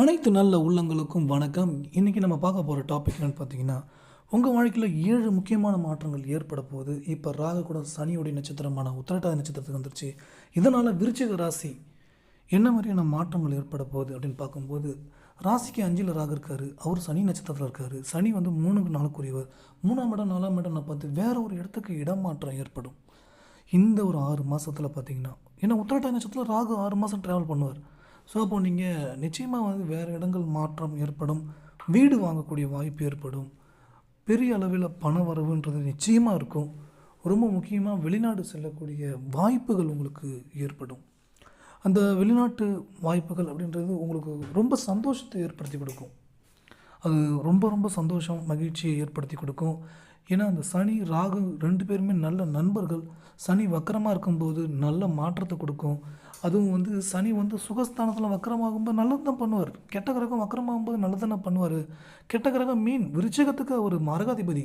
அனைத்து நல்ல உள்ளங்களுக்கும் வணக்கம். இன்றைக்கி நம்ம பார்க்க போகிற டாபிக் என்னன்னு பார்த்தீங்கன்னா உங்கள் வாழ்க்கையில் ஏழு முக்கியமான மாற்றங்கள் ஏற்பட போகுது. இப்போ ராக கூட சனியுடைய நட்சத்திரமான உத்திரட்டாதி நட்சத்திரத்துக்கு வந்துருச்சு. இதனால் விருச்சிக ராசி என்ன மாதிரியான மாற்றங்கள் ஏற்பட போகுது அப்படின்னு பார்க்கும்போது ராசிக்கு அஞ்சில் ராக இருக்காரு அவர் சனி நட்சத்திரத்தில் இருக்காரு. சனி வந்து மூணுக்கு நாளுக்குரியவர். மூணாம் இடம் நாலாம் இடம் நான் பார்த்து வேறு ஒரு இடத்துக்கு இடமாற்றம் ஏற்படும். இந்த ஒரு ஆறு மாதத்தில் பார்த்தீங்கன்னா ஏன்னா உத்திரட்டாதி நட்சத்திரத்தில் ராகு ஆறு மாதம் ட்ராவல் பண்ணுவார். ஸோ அப்போது நீங்கள் நிச்சயமாக வந்து வேறு இடங்கள் மாற்றம் ஏற்படும் வீடு வாங்கக்கூடிய வாய்ப்பு ஏற்படும். பெரிய அளவில் பண வரவுன்றது நிச்சயமாக இருக்கும். ரொம்ப முக்கியமாக வெளிநாடு செல்லக்கூடிய வாய்ப்புகள் உங்களுக்கு ஏற்படும். அந்த வெளிநாட்டு வாய்ப்புகள் அப்படின்றது உங்களுக்கு ரொம்ப சந்தோஷத்தை ஏற்படுத்தி கொடுக்கும். அது ரொம்ப ரொம்ப சந்தோஷம் மகிழ்ச்சியை ஏற்படுத்தி கொடுக்கும். ஏன்னா அந்த சனி ராகு ரெண்டு பேருமே நல்ல நண்பர்கள். சனி வக்கரமாக இருக்கும்போது நல்ல மாற்றத்தை கொடுக்கும். அதுவும் வந்து சனி வந்து சுகஸ்தானத்தில் வக்கரமாகும்போது நல்லது தான் பண்ணுவார். கெட்ட கிரகம் வக்கரமாகும்போது நல்லது தானே பண்ணுவார். கெட்ட கிரகம் மீன் விருச்சகத்துக்கு அவர் மாரகாதிபதி.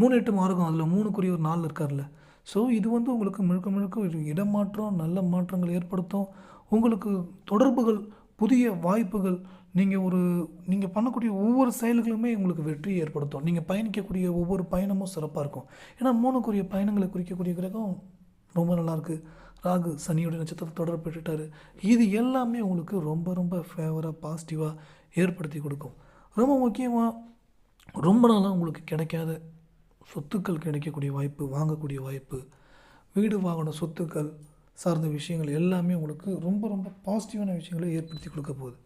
மூணு எட்டு மார்க்கம் அதில் மூணுக்குரிய ஒரு நாள் இருக்கார்ல. ஸோ இது வந்து உங்களுக்கு முழுக்க முழுக்க ஒரு இடமாற்றம் நல்ல மாற்றங்கள் ஏற்படுத்தும். உங்களுக்கு தொடர்புகள் புதிய வாய்ப்புகள் நீங்கள் ஒரு நீங்கள் பண்ணக்கூடிய ஒவ்வொரு செயல்களுமே உங்களுக்கு வெற்றி ஏற்படுத்தும். நீங்கள் பயணிக்கக்கூடிய ஒவ்வொரு பயணமும் சிறப்பாக இருக்கும். ஏன்னா மூணுக்குரிய பயணங்களை குறிக்கக்கூடிய கிரகம் ரொம்ப நல்லாயிருக்கு ராகு சனியுடைய நட்சத்திரத்தை தொடர்பு பெற்றுட்டார். இது எல்லாமே உங்களுக்கு ரொம்ப ரொம்ப ஃபேவராக பாசிட்டிவாக ஏற்படுத்தி கொடுக்கும். ரொம்ப முக்கியமாக ரொம்ப நாளாக உங்களுக்கு கிடைக்காத சொத்துக்கள் கிடைக்கக்கூடிய வாய்ப்பு வாங்கக்கூடிய வாய்ப்பு வீடு வாங்கின சொத்துக்கள் சார்ந்த விஷயங்கள் எல்லாமே உங்களுக்கு ரொம்ப ரொம்ப பாசிட்டிவான விஷயங்களை ஏற்படுத்தி கொடுக்க போகுது.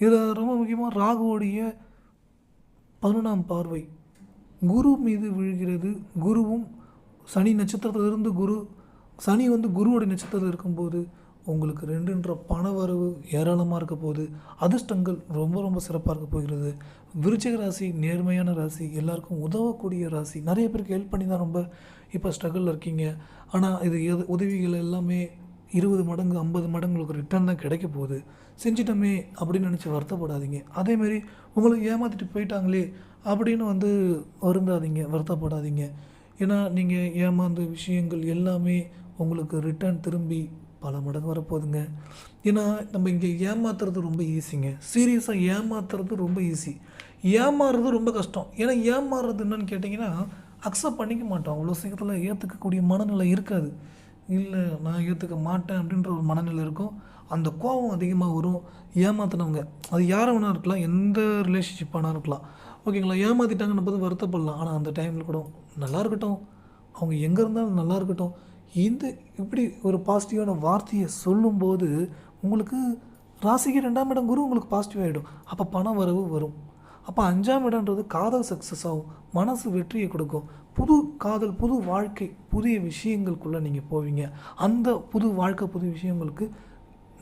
இதில் ரொம்ப முக்கியமாக ராகுவோடைய பதினொன்றாம் பார்வை. குரு மீது விழுகிறது. குருவும் சனி நட்சத்திரத்திலிருந்து குரு சனி வந்து குருவோடைய நட்சத்திரத்தில் இருக்கும்போது உங்களுக்கு ரெண்டுன்ற பண வரவு ஏராளமாக இருக்க போகுது. அதிர்ஷ்டங்கள் ரொம்ப ரொம்ப சிறப்பாக இருக்க போகிறது. விருச்சிக ராசி நேர்மையான ராசி எல்லாருக்கும் உதவக்கூடிய ராசி. நிறைய பேருக்கு ஹெல்ப் பண்ணி தான் ரொம்ப இப்போ ஸ்ட்ரகிளில் இருக்கீங்க. ஆனால் இது எது உதவிகள் எல்லாமே இருபது மடங்கு ஐம்பது மடங்கு உங்களுக்கு ரிட்டர்ன் தான் கிடைக்க போகுது. செஞ்சிட்டோமே அப்படின்னு நினச்சி வருத்தப்படாதீங்க. அதேமாரி உங்களை ஏமாற்றிட்டு போயிட்டாங்களே அப்படின்னு வந்து வருந்தாதீங்க வருத்தப்படாதீங்க. ஏன்னா நீங்கள் ஏமாந்த விஷயங்கள் எல்லாமே உங்களுக்கு ரிட்டர்ன் திரும்பி பல மடங்கு வரப்போகுதுங்க. ஏன்னா நம்ம இங்கே ஏமாத்துறது ரொம்ப ஈஸிங்க சீரியஸாக ஏமாத்துறது ரொம்ப ஈஸி ஏமாறுறது ரொம்ப கஷ்டம். ஏன்னா ஏமாறுறது என்னன்னு கேட்டிங்கன்னா அக்செப்ட் பண்ணிக்க மாட்டோம். அவ்வளோ சீக்கிரத்தில் ஏற்றுக்கக்கூடிய மனநிலை இருக்காது. இல்லை நான் ஏற்றுக்க மாட்டேன் அப்படின்ற ஒரு மனநிலை இருக்கும். அந்த கோபம் அதிகமாக வரும். ஏமாத்தினவங்க. அது யாரை வேணா இருக்கலாம். எந்த ரிலேஷன்ஷிப்பானா இருக்கலாம். ஓகேங்களா ஏமாற்றிட்டாங்கன்னு போது வருத்தப்படலாம். ஆனால் அந்த டைமில் கூட நல்லா இருக்கட்டும். அவங்க எங்கே இருந்தாலும் நல்லா இருக்கட்டும். இந்த இப்படி ஒரு பாசிட்டிவான வார்த்தையை சொல்லும்போது உங்களுக்கு ராசிக்கு ரெண்டாம் இடம் குரு உங்களுக்கு பாசிட்டிவ் ஆகிடும் அப்போ பண வரவு வரும். அப்போ அஞ்சாம் இடம்ன்றது காதல் சக்ஸஸ் ஆகும். மனசு வெற்றியை கொடுக்கும். புது காதல் புது வாழ்க்கை புதிய விஷயங்களுக்குள்ளே நீங்கள் போவீங்க. அந்த புது வாழ்க்கை புது விஷயங்களுக்கு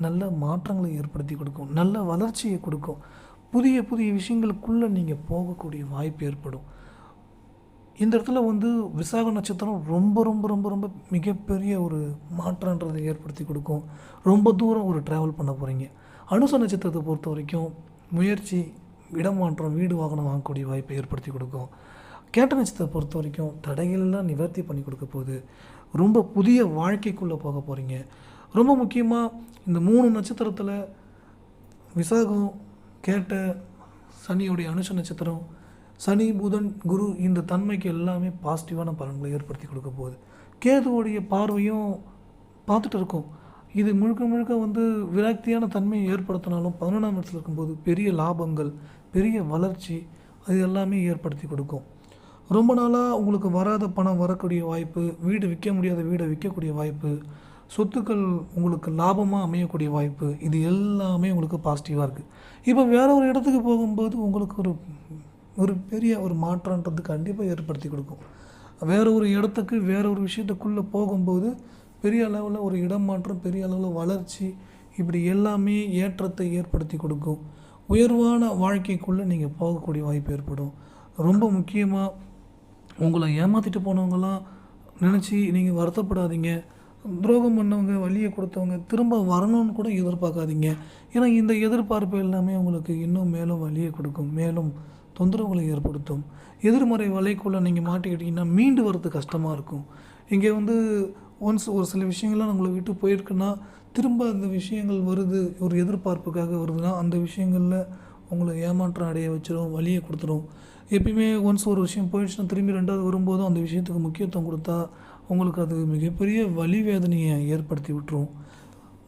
நல்ல மாற்றங்களை ஏற்படுத்தி கொடுக்கும் நல்ல வளர்ச்சியை கொடுக்கும். புதிய புதிய விஷயங்களுக்குள்ளே நீங்கள் போகக்கூடிய வாய்ப்பு ஏற்படும். இந்த இடத்துல வந்து விசாக நட்சத்திரம் ரொம்ப ரொம்ப ரொம்ப ரொம்ப மிகப்பெரிய ஒரு மாற்றன்றதை ஏற்படுத்தி கொடுக்கும். ரொம்ப தூரம் ஒரு ட்ராவல் பண்ண போகிறீங்க அனுச நட்சத்திரத்தை பொறுத்த வரைக்கும் முயற்சி இடமாற்றம் வீடு வாகனம் வாங்கக்கூடிய வாய்ப்பை ஏற்படுத்தி கொடுக்கும். கேட்ட நட்சத்திரத்தை பொறுத்த வரைக்கும் தடைகள்லாம் நிவர்த்தி பண்ணி கொடுக்க போகுது. ரொம்ப புதிய வாழ்க்கைக்குள்ளே போக போகிறீங்க ரொம்ப முக்கியமாக இந்த மூணு நட்சத்திரத்தில் விசாகம் கேட்ட சனியுடைய அனுஷ நட்சத்திரம் சனி புதன் குரு இந்த தன்மைக்கு எல்லாமே பாசிட்டிவான பலன்களை ஏற்படுத்தி கொடுக்க போகுது. கேதுவோடைய பார்வையும் பார்த்துட்டு இருக்கோம். இது முழுக்க முழுக்க வந்து விரக்தியான தன்மையை ஏற்படுத்தினாலும் பதினொன்றாம் இடத்துல இருக்கும்போது பெரிய லாபங்கள் பெரிய வளர்ச்சி அது எல்லாமே ஏற்படுத்தி கொடுக்கும். ரொம்ப நாளாக உங்களுக்கு வராத பணம் வரக்கூடிய வாய்ப்பு வீடு விற்க முடியாத வீடை விற்கக்கூடிய வாய்ப்பு சொத்துக்கள் உங்களுக்கு லாபமாக அமையக்கூடிய வாய்ப்பு இது எல்லாமே உங்களுக்கு பாசிட்டிவாக இருக்குது இப்போ வேற ஒரு இடத்துக்கு போகும்போது உங்களுக்கு ஒரு ஒரு பெரிய ஒரு மாற்றன்றது கண்டிப்பாக ஏற்படுத்தி கொடுக்கும். வேற ஒரு இடத்துக்கு வேற ஒரு விஷயத்துக்குள்ளே போகும்போது பெரிய அளவில் ஒரு இடம் மாற்றம் பெரிய அளவில் வளர்ச்சி இப்படி எல்லாமே ஏற்றத்தை ஏற்படுத்தி கொடுக்கும். உயர்வான வாழ்க்கைக்குள்ளே நீங்கள் போகக்கூடிய வாய்ப்பு ஏற்படும். ரொம்ப முக்கியமாக உங்களை ஏமாற்றிட்டு போனவங்களாம் நினச்சி நீங்கள் வருத்தப்படாதீங்க. துரோகம் பண்ணவங்க வழியை கொடுத்தவங்க திரும்ப வரணும்னு கூட எதிர்பார்க்காதீங்க. ஏன்னா இந்த எதிர்பார்ப்பு எல்லாமே உங்களுக்கு இன்னும் மேலும் வழியை கொடுக்கும் மேலும் தொந்தரவுகளை ஏற்படுத்தும். எதிர்மறை வலைக்குள்ளே நீங்கள் மாட்டிக்கிட்டீங்கன்னா மீண்டு வர்றது கஷ்டமாக இருக்கும். இங்கே வந்து ஒன்ஸ் ஒரு சில விஷயங்கள்லாம் நம்மளை விட்டு போயிருக்குன்னா திரும்ப அந்த விஷயங்கள் வருது ஒரு எதிர்பார்ப்புக்காக வருதுன்னா அந்த விஷயங்களில் உங்களை ஏமாற்றம் அடைய வச்சிடும் வலியை கொடுத்துரும். எப்பயுமே ஒன்ஸ் ஒரு விஷயம் போயிடுச்சுன்னா திரும்பி ரெண்டாவது வரும்போதும் அந்த விஷயத்துக்கு முக்கியத்துவம் கொடுத்தா உங்களுக்கு அது மிகப்பெரிய வலி வேதனையை ஏற்படுத்தி விட்டுரும்.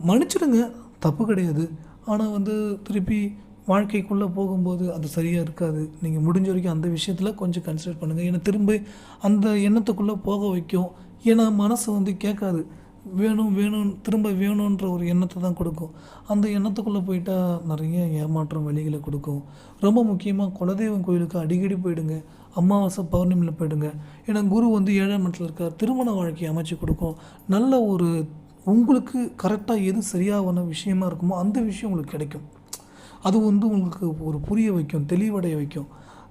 மன்னிச்சிடுங்க தப்பு கிடையாது. ஆனால் வந்து திருப்பி வாழ்க்கைக்குள்ளே போகும்போது அது சரியாக இருக்காது. நீங்கள் முடிஞ்ச வரைக்கும் அந்த விஷயத்தில் கொஞ்சம் கன்சிடர் பண்ணுங்கள் ஏன்னா திரும்ப அந்த எண்ணத்துக்குள்ளே போக வைக்கும். ஏன்னா மனசு வந்து கேட்காது. வேணும் வேணும் திரும்ப வேணுன்ற ஒரு எண்ணத்தை தான் கொடுக்கும். அந்த எண்ணத்துக்குள்ளே போயிட்டால் நிறைய ஏமாற்றம் வழிகளை கொடுக்கும். ரொம்ப முக்கியமாக குலதெய்வம் கோயிலுக்கு அடிக்கடி போயிடுங்க. அமாவாசை பௌர்ணமியில் போயிடுங்க. ஏன்னா குரு வந்து ஏழாம் இடத்துல இருக்கார். திருமண வாழ்க்கையை அமைச்சு கொடுக்கும். நல்ல ஒரு உங்களுக்கு கரெக்டாக எது சரியான விஷயமா இருக்குமோ அந்த விஷயம் உங்களுக்கு கிடைக்கும். அது வந்து உங்களுக்கு ஒரு புரிய வைக்கும் தெளிவடைய வைக்கும்.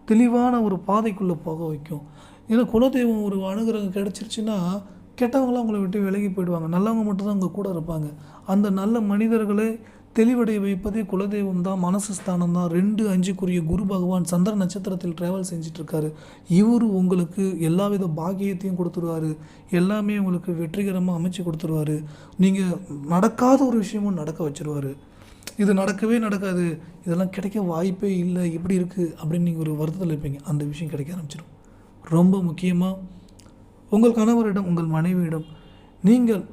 தெளிவான ஒரு பாதைக்குள்ளே போக வைக்கும். ஏன்னா குலதெய்வம் ஒரு அனுகிரகம் கிடச்சிருச்சுன்னா கெட்டவங்களாம் உங்களை விட்டு விலகி போயிடுவாங்க. நல்லவங்க மட்டும்தான் உங்கள் கூட இருப்பாங்க. அந்த நல்ல மனிதர்களை தெளிவடைய வைப்பதே குலதெய்வம் தான் மனசு ஸ்தானம் தான். ரெண்டு அஞ்சுக்குரிய குரு பகவான் சந்திர நட்சத்திரத்தில் ட்ராவல் செஞ்சிட்ருக்காரு இவர் உங்களுக்கு எல்லாவித பாக்கியத்தையும் கொடுத்துருவாரு. எல்லாமே உங்களுக்கு வெற்றிகரமாக அமைச்சு கொடுத்துருவாரு. நீங்கள் நடக்காத ஒரு விஷயமும் நடக்க வச்சுருவார். இது நடக்கவே நடக்காது. இதெல்லாம் கிடைக்க வாய்ப்பே இல்லை. இப்படி இருக்குது அப்படின்னு நீங்கள் ஒரு வருத்தத்தில் இருப்பீங்க. அந்த விஷயம் கிடைக்க ஆரம்பிச்சிடும் ரொம்ப முக்கியமாக உங்கள் கணவரிடம் உங்கள் மனைவியிடம் நீங்கள்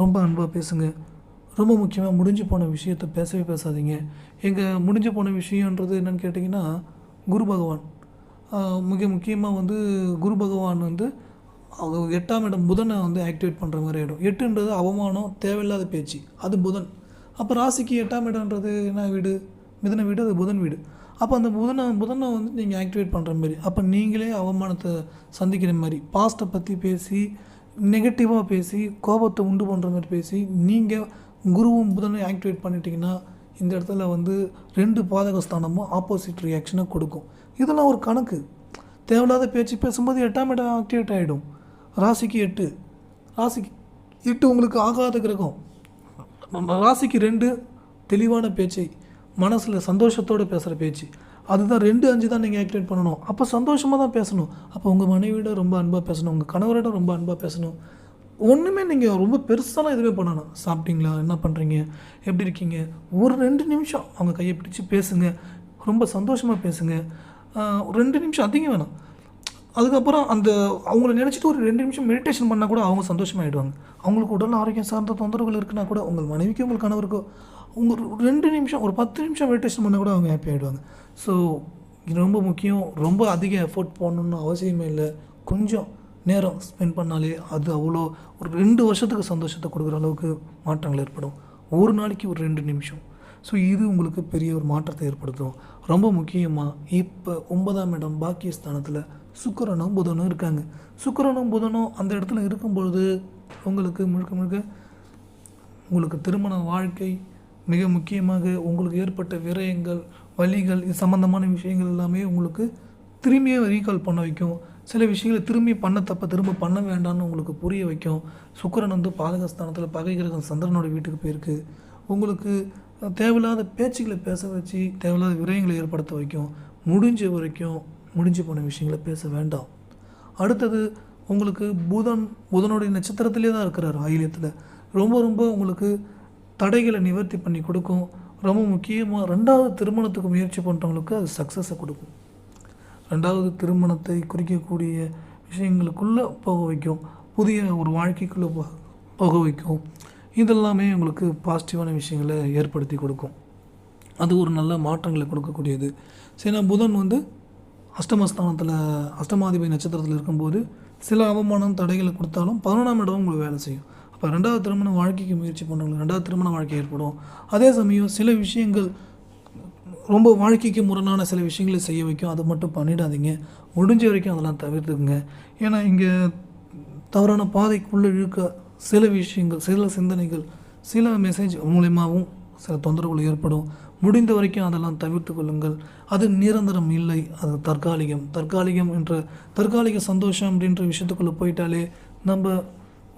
ரொம்ப அன்பாக பேசுங்க. ரொம்ப முக்கியமாக முடிஞ்சு போன விஷயத்தை பேசவே பேசாதீங்க. எங்கள் முடிஞ்சு போன விஷயன்றது என்னென்னு கேட்டிங்கன்னா குரு பகவான். மிக முக்கியமாக வந்து குரு பகவான் வந்து எட்டாம் இடம் புதனை வந்து ஆக்டிவேட் பண்ணுற மாதிரி ஆகிடும் எட்டுன்றது அவமானம் தேவையில்லாத பேச்சு. அது புதன். அப்போ ராசிக்கு எட்டாம் இடம்ன்றது என்ன வீடு? மிதன வீடு அது புதன் வீடு. அப்போ அந்த புதனை புதனை வந்து நீங்கள் ஆக்டிவேட் பண்ணுற மாதிரி அப்போ நீங்களே அவமானத்தை சந்திக்கிற மாதிரி பாஸ்ட்டை பற்றி பேசி நெகட்டிவாக பேசி கோபத்தை உண்டு பண்ணுற மாதிரி பேசி நீங்கள் குருவும் புதனை ஆக்டிவேட் பண்ணிட்டீங்கன்னா இந்த இடத்துல வந்து ரெண்டு பாதக ஸ்தானமும் ஆப்போசிட் ரியாக்ஷனை கொடுக்கும். இதெல்லாம் ஒரு கணக்கு. தேவையில்லாத பேச்சு பேசும்போது எட்டாம் இடம் ஆக்டிவேட் ஆகிடும் ராசிக்கு எட்டு. ராசிக்கு எட்டு உங்களுக்கு ஆகாத கிரகம். ராசிக்கு ரெண்டு தெளிவான பேச்சை மனசில் சந்தோஷத்தோடு பேசுகிற பேச்சு. அதுதான் ரெண்டு அஞ்சு தான் நீங்கள் ஆக்டிவேட் பண்ணணும். அப்போ சந்தோஷமாக தான் பேசணும். அப்போ உங்கள் மனைவியோட ரொம்ப அன்பாக பேசணும். உங்கள் கணவரோட ரொம்ப அன்பாக பேசணும். ஒன்றுமே நீங்கள் ரொம்ப பெருசாலாம் எதுவுமே பண்ணணும் சாப்பிட்டீங்களா? என்ன பண்ணுறீங்க எப்படி இருக்கீங்க? ஒரு ரெண்டு நிமிஷம் அவங்க கையை பிடிச்சி பேசுங்க. ரொம்ப சந்தோஷமாக பேசுங்க. ரெண்டு நிமிஷம் அதிகம் வேணாம். அதுக்கப்புறம் அந்த அவங்கள நினச்சிட்டு ஒரு ரெண்டு நிமிஷம் மெடிடேஷன் பண்ணால் கூட அவங்க சந்தோஷமாயிடுவாங்க. அவங்களுக்கு உடல் ஆரோக்கியம் சார்ந்த தொந்தரவுகள் இருக்குன்னா கூட உங்கள் மனைவிக்கு உங்கள் கணவருக்கோ உங்க ரெண்டு நிமிஷம் ஒரு பத்து நிமிஷம் மெடிடேஷன் பண்ணால் கூட அவங்க ஹாப்பி ஆகிடுவாங்க ஸோ இது ரொம்ப முக்கியம். ரொம்ப அதிக எஃபோர்ட் போடணுன்னு அவசியமே இல்லை. கொஞ்சம் நேரம் ஸ்பெண்ட் பண்ணாலே அது அவ்வளோ ஒரு ரெண்டு வருஷத்துக்கு சந்தோஷத்தை கொடுக்குற அளவுக்கு மாற்றங்கள் ஏற்படும். ஒரு நாளைக்கு ஒரு ரெண்டு நிமிஷம். ஸோ இது உங்களுக்கு பெரிய ஒரு மாற்றத்தை ஏற்படுத்தும். ரொம்ப முக்கியமாக இப்போ ஒன்பதாம் இடம் பாக்கியஸ்தானத்தில் சுக்கரனும் புதனும் இருக்காங்க. சுக்கரனும் புதனும் அந்த இடத்துல இருக்கும் பொழுது உங்களுக்கு முழுக்க முழுக்க உங்களுக்கு திருமண வாழ்க்கை மிக முக்கியமாக உங்களுக்கு ஏற்பட்ட விரயங்கள் வலிகள் இது சம்மந்தமான விஷயங்கள் எல்லாமே உங்களுக்கு திரும்பியே ரீகால் பண்ண வைக்கும். சில விஷயங்களை திரும்பி பண்ண தப்ப திரும்ப பண்ண வேண்டாம்னு உங்களுக்கு புரிய வைக்கும். சுக்கரன் வந்து பாதகஸ்தானத்தில் பகை கிரகம் சந்திரனோட வீட்டுக்கு போயிருக்கு. உங்களுக்கு தேவையில்லாத பேச்சுக்களை பேச வச்சு தேவையில்லாத விரயங்களை ஏற்படுத்த வைக்கும். முடிஞ்ச வரைக்கும் முடிஞ்சு போன விஷயங்களை பேச வேண்டாம். அடுத்தது உங்களுக்கு புதன் புதனுடைய நட்சத்திரத்திலே தான் இருக்கிறார் ஆயிலியத்தில். ரொம்ப ரொம்ப உங்களுக்கு தடைகளை நிவர்த்தி பண்ணி கொடுக்கும். ரொம்ப முக்கியமாக ரெண்டாவது திருமணத்துக்கு முயற்சி பண்ணுறவங்களுக்கு அது சக்ஸஸை கொடுக்கும். ரெண்டாவது திருமணத்தை குறிக்கக்கூடிய விஷயங்களுக்குள்ளே போக வைக்கும். புதிய ஒரு வாழ்க்கைக்குள்ளே போக போக வைக்கும். இதெல்லாமே உங்களுக்கு பாசிட்டிவான விஷயங்களை ஏற்படுத்தி கொடுக்கும். அது ஒரு நல்ல மாற்றங்களை கொடுக்கக்கூடியது. சரி புதன் வந்து அஷ்டமஸ்தானத்தில் அஷ்டமாதிபதி நட்சத்திரத்தில் இருக்கும்போது சில அவமானம் தடைகளை கொடுத்தாலும் பதினொன்றாம் இடம் உங்களுக்கு வேலை செய்யும். அப்போ ரெண்டாவது திருமண வாழ்க்கைக்கு முயற்சி பண்ணுறவங்களுக்கு ரெண்டாவது திருமண வாழ்க்கை ஏற்படும். அதே சமயம் சில விஷயங்கள் ரொம்ப வாழ்க்கைக்கு முரணான சில விஷயங்களை செய்ய வைக்கும். அதை மட்டும் பண்ணிடாதீங்க. முடிஞ்ச வரைக்கும் அதெல்லாம் தவிர்த்துக்குங்க. ஏன்னா இங்கே தவறான பாதைக்குள்ளே இழுக்க சில விஷயங்கள் சில சிந்தனைகள் சில மெசேஜ் மூலயமாவும் சில தொந்தரவுகள் ஏற்படும். முடிந்த வரைக்கும் அதெல்லாம் தவிர்த்து கொள்ளுங்கள். அது நிரந்தரம் இல்லை. அது தற்காலிகம். தற்காலிகம் என்ற தற்காலிக சந்தோஷம் அப்படின்ற விஷயத்துக்குள்ளே போயிட்டாலே நம்ம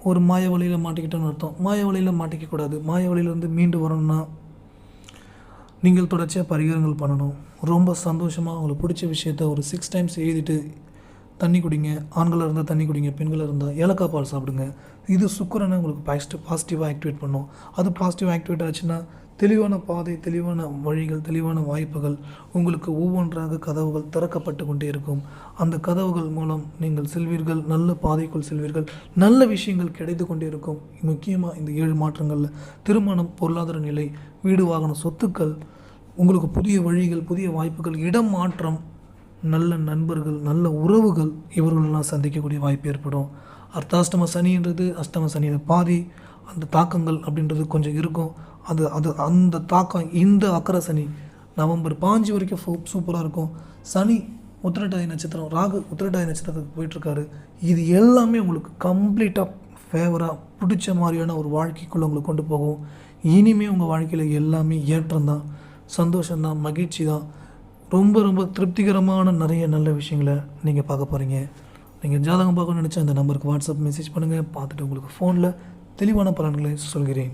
ஒரு மாய வழியில் மாட்டிக்கிட்டோம்னு அர்த்தம். மாய வழியில் மாட்டிக்கக்கூடாது மாய வழியிலேருந்து மீண்டு வரணும்னா நீங்கள் தொடர்ச்சியாக பரிகாரங்கள் பண்ணணும். ரொம்ப சந்தோஷமாக உங்களுக்கு பிடிச்ச விஷயத்த ஒரு சிக்ஸ் டைம்ஸ் எழுதிட்டு தண்ணி குடிங்க. ஆண்களாக இருந்தால் தண்ணி குடிங்க. பெண்களாக இருந்தால் ஏலக்காய் பால் சாப்பிடுங்க. இது சுக்கரனை உங்களுக்கு பாசிட்டிவ் பாசிட்டிவாக ஆக்டிவேட் பண்ணும். அது பாசிட்டிவாக ஆக்டிவேட் ஆச்சுன்னா தெளிவான பாதை தெளிவான வழிகள் தெளிவான வாய்ப்புகள் உங்களுக்கு ஒவ்வொன்றாக கதவுகள் திறக்கப்பட்டு கொண்டே இருக்கும். அந்த கதவுகள் மூலம் நீங்கள் செல்வீர்கள் நல்ல பாதைக்குள் செல்வீர்கள் நல்ல விஷயங்கள் கிடைத்து கொண்டே இருக்கும். முக்கியமாக இந்த ஏழு மாற்றங்களில் திருமணம் பொருளாதார நிலை வீடு வாகன சொத்துக்கள் உங்களுக்கு புதிய வழிகள் புதிய வாய்ப்புகள் இடம் மாற்றம் நல்ல நண்பர்கள் நல்ல உறவுகள் இவர்களெல்லாம் சந்திக்கக்கூடிய வாய்ப்பு ஏற்படும். அர்த்தாஷ்டம சனின்றது அஷ்டம சனியில் பாதி அந்த தாக்கங்கள் அப்படின்றது கொஞ்சம் இருக்கும். அது அது அந்த தாக்கம் இந்த அக்கரை சனி நவம்பர் பாஞ்சு வரைக்கும் சூப்பராக இருக்கும். சனி உத்திரட்டாய் நட்சத்திரம் ராகு உத்திரட்டாய் நட்சத்திரத்துக்கு போயிட்டுருக்காரு. இது எல்லாமே உங்களுக்கு கம்ப்ளீட்டாக ஃபேவராக பிடிச்ச மாதிரியான ஒரு வாழ்க்கைக்குள்ளே உங்களை கொண்டு போகும். இனிமே உங்கள் வாழ்க்கையில் எல்லாமே ஏற்றம் தான் சந்தோஷம்தான் மகிழ்ச்சி தான் ரொம்ப ரொம்ப திருப்திகரமான நிறைய நல்ல விஷயங்களை நீங்கள் பார்க்க போகிறீங்க நீங்கள் ஜாதகம் பார்க்கணும்னு நினச்சா இந்த நம்பருக்கு வாட்ஸ்அப் மெசேஜ் பண்ணுங்கள் பார்த்துட்டு உங்களுக்கு ஃபோனில் தெளிவான பலன்களை சொல்கிறேன்.